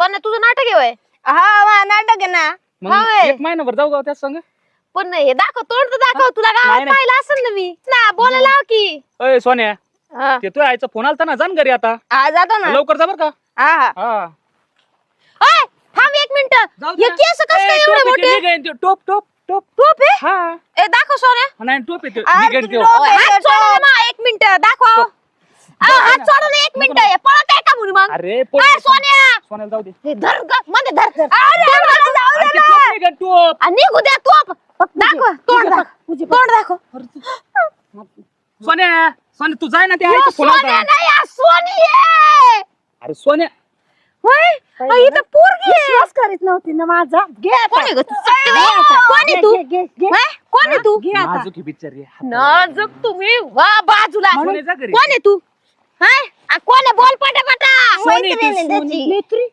पण तुझं नाटक आहे होय. हा वा, नाटक आहे ना. मग हा व्हय. एक महिनाभर जाऊ गाव त्याच संग? पण हे दाखव तोंड तर दाखव. तुला गावात नाही, नाही. पाहिलं असेल ना मी. ना बोलायला लाव की. अय सोन्या. हा. ते तू आईचा फोन आलता ना जाण घरी आता. हा, जातो ना. लवकर जा बर का. हा हा. हा. ओय, थांब एक मिनिट. जाऊ हे केस कसं काय एवढे मोठे? टोप टोप टोप. टोप आहे हा. ए दाखव सोन्या. नाही टोप येते हात सोडा ना एक मिनिट. दाखव. अहो, हात सोडा ना. एक मिनिट हे पळत आहे का म्हणून मग? अरे पोट- सोन्या! सोन्याला जाऊ दे. हे धर ग, मध्ये धर धर. धर मला जाऊ अरे दे ते ना. टोप निघेन, टोप आणि निघू द्या तोप दाखव तोंड दाखव. तोंड दाखव. सोन्या सोन्या तू जाय ना ते यो, सोन्या नाही हा सोनी आहे. अरे सोन्या. होय? अ, इथं पोरगी आहे. विश्वास करीत नव्हती ना माझा. घे आता. कोण आहे ग तू? कोण आहे तू? घे, घे, घे. होय? कोण आहे तू? घे आता. नाजूक ही आहे. तुम्ही वा बाजूला. सोन्या जा घरी. कोण आहे तू? हाय आ, कोण आहे बोल पटा पटा सोनी ती मैत्रीण आहे सोनी. त्याची. मैत्री